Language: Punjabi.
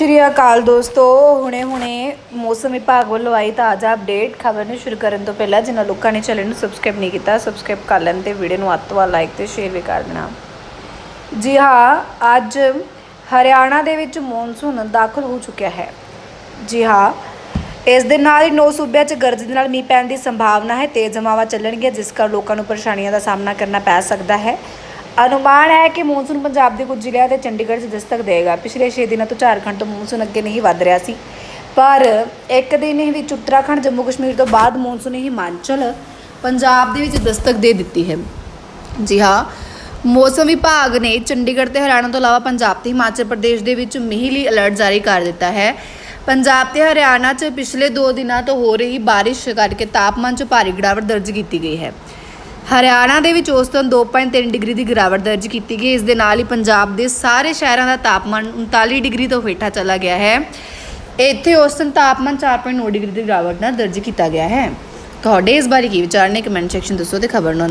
ਸ਼੍ਰੀ ਅਕਾਲ ਦੋਸਤੋ ਹੁਣੇ-ਹੁਣੇ ਮੌਸਮ ਵਿਭਾਗ ਵੱਲੋਂ ਆਈ ਤਾਜ਼ਾ ਅਪਡੇਟ ਖਬਰ ਨੂੰ ਸ਼ੁਰੂ ਕਰਨ ਤੋਂ ਪਹਿਲਾਂ ਜਿਨ੍ਹਾਂ ਲੋਕਾਂ ਨੇ ਚੈਨਲ ਨੂੰ ਸਬਸਕ੍ਰਾਈਬ ਨਹੀਂ ਕੀਤਾ ਸਬਸਕ੍ਰਾਈਬ ਕਰ ਲੈਣ ਤੇ ਵੀਡੀਓ ਨੂੰ ਅੱਤ ਤੋਂ ਵੱਧ ਲਾਈਕ ਤੇ ਸ਼ੇਅਰ ਵੀ ਕਰ ਦੇਣਾ। ਜੀ ਹਾਂ, ਅੱਜ ਹਰਿਆਣਾ ਦੇ ਵਿੱਚ ਮੌਨਸੂਨ ਦਾਖਲ ਹੋ ਚੁੱਕਿਆ ਹੈ। ਜੀ ਹਾਂ, ਇਸ ਦੇ ਨਾਲ ਹੀ ਨੌ ਸੂਬਿਆਂ 'ਚ ਗਰਜ ਦੇ ਨਾਲ ਮੀਂਹ ਪੈਣ ਦੀ ਸੰਭਾਵਨਾ ਹੈ, ਤੇਜ਼ ਹਵਾਵਾਂ ਚੱਲਣਗੀਆਂ, ਜਿਸ ਕਾਰਨ ਲੋਕਾਂ ਨੂੰ ਪਰੇਸ਼ਾਨੀਆਂ ਦਾ ਸਾਹਮਣਾ ਕਰਨਾ ਪੈ ਸਕਦਾ ਹੈ। ਅਨੁਮਾਨ ਹੈ ਕਿ ਮੌਨਸੂਨ ਪੰਜਾਬ ਦੇ ਕੁਝ ਜ਼ਿਲ੍ਹਿਆਂ ਤੇ ਚੰਡੀਗੜ੍ਹ 'ਚ ਦਸਤਕ ਦੇਵੇਗਾ ਪਿਛਲੇ 6 ਦਿਨਾਂ ਤੋਂ ਝਾਰਖੰਡ ਤੋਂ ਮੌਨਸੂਨ ਅੱਗੇ ਨਹੀਂ ਵੱਧ ਰਿਹਾ ਸੀ। ਪਰ ਇੱਕ ਦਿਨ ਹੀ ਵਿੱਚ ਉੱਤਰਾਖੰਡ, ਜੰਮੂ ਕਸ਼ਮੀਰ ਤੋਂ ਬਾਅਦ ਮੌਨਸੂਨ ਹਿਮਾਚਲ ਪੰਜਾਬ ਦੇ ਵਿੱਚ ਦਸਤਕ ਦੇ ਦਿੱਤੀ ਹੈ। ਜੀ ਹਾਂ, ਮੌਸਮ ਵਿਭਾਗ ਨੇ ਚੰਡੀਗੜ੍ਹ ਤੇ ਹਰਿਆਣਾ ਤੋਂ ਇਲਾਵਾ ਪੰਜਾਬ ਤੇ ਹਿਮਾਚਲ ਪ੍ਰਦੇਸ਼ ਦੇ ਵਿੱਚ ਮੀਂਹ ਲਈ ਅਲਰਟ ਜਾਰੀ ਕਰ ਦਿੱਤਾ ਹੈ। ਪੰਜਾਬ ਤੇ ਹਰਿਆਣਾ 'ਚ ਪਿਛਲੇ 2 ਦਿਨਾਂ ਤੋਂ ਹੋ ਰਹੀ ਬਾਰਿਸ਼ ਕਰਕੇ ਤਾਪਮਾਨ 'ਚ ਭਾਰੀ ਗਿਰਾਵਟ ਦਰਜ ਕੀਤੀ ਗਈ ਹੈ। ਹਰਿਆਣਾ ਦੇ ਵਿੱਚ ਔਸਤਨ 2.3 ਡਿਗਰੀ ਦੀ ਗਿਰਾਵਟ ਦਰਜ ਕੀਤੀ ਗਈ। ਇਸ ਦੇ ਨਾਲ ਹੀ ਪੰਜਾਬ ਦੇ ਸਾਰੇ ਸ਼ਹਿਰਾਂ ਦਾ ਤਾਪਮਾਨ 39 ਡਿਗਰੀ ਤੋਂ ਹੇਠਾਂ ਚਲਾ ਗਿਆ ਹੈ। ਇੱਥੇ ਔਸਤਨ ਤਾਪਮਾਨ 4.9 ਡਿਗਰੀ ਦੀ ਗਿਰਾਵਟ ਨਾਲ ਦਰਜ ਕੀਤਾ ਗਿਆ ਹੈ। ਤੁਹਾਡੇ ਇਸ ਬਾਰੇ ਕੀ ਵਿਚਾਰ ਨੇ? ਕਮੈਂਟ ਸੈਕਸ਼ਨ ਦੱਸੋ ਤੇ ਖਬਰ ਨੂੰ